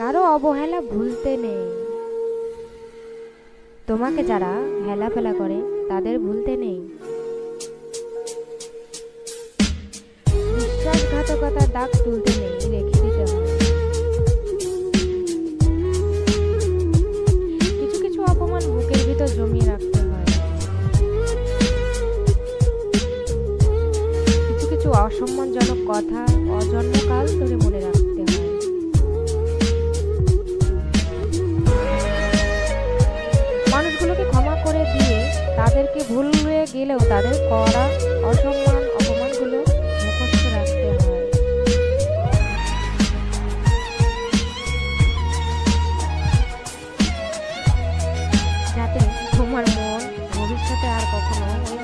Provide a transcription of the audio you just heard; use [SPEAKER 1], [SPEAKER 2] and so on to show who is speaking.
[SPEAKER 1] কারও অবহেলা ভুলতে নেই। তোমাকে যারা হেলাফেলা করে, তাদের ভুলতে নেই। বিশ্বাসঘাতকতার দাগ তুলতে নেই, রেখে দিতে হয় কিছু কিছু অপমান বুকের ভিতর জমিয়ে রাখতে হয়। কিছু কিছু অসম্মানজনক কথা অজন্মকাল ধরে মনে রাখতে তাদেরকে ভুলে গেলেও তাদের করা অসম্মান, অপমানগুলো মুখস্থ রাখতে হয়। যাতে তোমার মন ভবিষ্যতে আর কখনো ওই